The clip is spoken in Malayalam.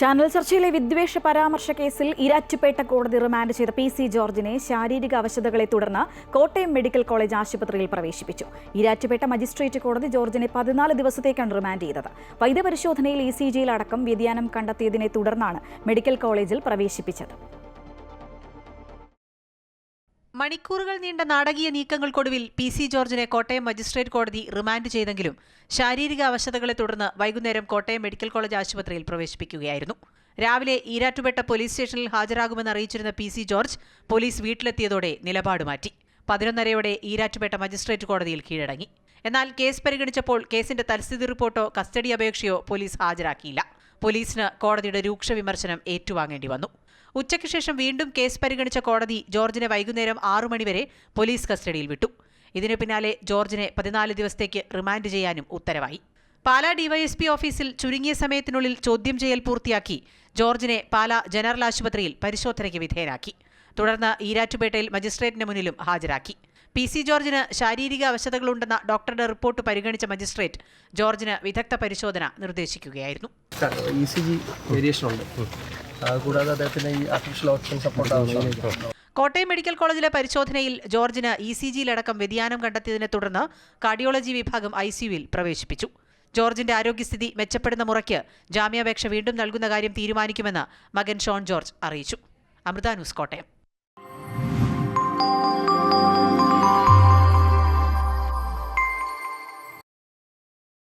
ചാനൽ ചർച്ചയിലെ വിദ്വേഷ പരാമർശ കേസിൽ ഇരാറ്റുപേട്ട കോടതി റിമാൻഡ് ചെയ്ത പി സി ജോർജിനെ ശാരീരിക അവശതകളെ തുടർന്ന് കോട്ടയം മെഡിക്കൽ കോളേജ് ആശുപത്രിയിൽ പ്രവേശിപ്പിച്ചു. ഇരാറ്റുപേട്ട മജിസ്ട്രേറ്റ് കോടതി ജോർജിനെ പതിനാല് ദിവസത്തേക്കാണ് റിമാൻഡ് ചെയ്തത്. വൈദ്യപരിശോധനയിൽ ഇ സി ജിയിലടക്കം വ്യതിയാനം കണ്ടെത്തിയതിനെ തുടർന്നാണ് മെഡിക്കൽ കോളേജിൽ പ്രവേശിപ്പിച്ചത്. മണിക്കൂറുകൾ നീണ്ട നാടകീയ നീക്കങ്ങൾക്കൊടുവിൽ പി സി ജോർജിനെ കോട്ടയം മജിസ്ട്രേറ്റ് കോടതി റിമാൻഡ് ചെയ്തെങ്കിലും ശാരീരിക അവശതകളെ തുടർന്ന് വൈകുന്നേരം കോട്ടയം മെഡിക്കൽ കോളേജ് ആശുപത്രിയിൽ പ്രവേശിപ്പിക്കുകയായിരുന്നു. രാവിലെ ഈരാറ്റുപേട്ട പോലീസ് സ്റ്റേഷനിൽ ഹാജരാകുമെന്ന് അറിയിച്ചിരുന്ന പി സി ജോർജ് പോലീസ് വീട്ടിലെത്തിയതോടെ നിലപാട് മാറ്റി. പതിനൊന്നരയോടെ ഈരാറ്റുപേട്ട മജിസ്ട്രേറ്റ് കോടതിയിൽ കീഴടങ്ങി. എന്നാൽ കേസ് പരിഗണിച്ചപ്പോൾ കേസിന്റെ തൽസ്ഥിതി റിപ്പോർട്ടോ കസ്റ്റഡി അപേക്ഷയോ പോലീസ് ഹാജരാക്കിയില്ല. പോലീസിന് കോടതിയുടെ രൂക്ഷ വിമർശനം ഏറ്റുവാങ്ങേണ്ടി വന്നു. ഉച്ചയ്ക്ക് ശേഷം വീണ്ടും കേസ് പരിഗണിച്ച കോടതി ജോർജിനെ വൈകുന്നേരം ആറു മണിവരെ പോലീസ് കസ്റ്റഡിയിൽ വിട്ടു. ഇതിനു പിന്നാലെ ജോർജിനെ പതിനാല് ദിവസത്തേക്ക് റിമാൻഡ് ചെയ്യാനും ഉത്തരവായി. പാലാ ഡിവൈഎസ്പി ഓഫീസിൽ ചുരുങ്ങിയ സമയത്തിനുള്ളിൽ ചോദ്യം ചെയ്യൽ പൂർത്തിയാക്കി ജോർജിനെ പാലാ ജനറൽ ആശുപത്രിയിൽ പരിശോധനയ്ക്ക് വിധേയനാക്കി. തുടർന്ന് ഈരാറ്റുപേട്ടയിൽ മജിസ്ട്രേറ്റിന് മുന്നിലും ഹാജരാക്കി. പി സി ജോർജിന് ശാരീരിക അവശതകളുണ്ടെന്ന ഡോക്ടറുടെ റിപ്പോർട്ട് പരിഗണിച്ച മജിസ്ട്രേറ്റ് ജോർജിന് വിദഗ്ധ പരിശോധന നിർദ്ദേശിക്കുകയായിരുന്നു. ഇ സി ജി വേരിയേഷൻ ഉണ്ട്. കൂടാതെ അദ്ദേഹത്തിന് ഈ ആർട്ടിഫിഷ്യൽ ഓക്സിജൻ സപ്പോർട്ട് ആവശ്യമുണ്ട് കോട്ടയം മെഡിക്കൽ കോളേജിലെ പരിശോധനയിൽ ജോർജിന് ഇ സി ജിയിലടക്കം വ്യതിയാനം കണ്ടെത്തിയതിനെ തുടർന്ന് കാർഡിയോളജി വിഭാഗം ഐ സിയുവിൽ പ്രവേശിപ്പിച്ചു. ജോർജിന്റെ ആരോഗ്യസ്ഥിതി മെച്ചപ്പെടുന്ന മുറയ്ക്ക് ജാമ്യാപേക്ഷ വീണ്ടും നൽകുന്ന കാര്യം തീരുമാനിക്കുമെന്ന് മകൻ ഷോൺ ജോർജ് അറിയിച്ചു. അമൃത ന്യൂസ് കോട്ടയം.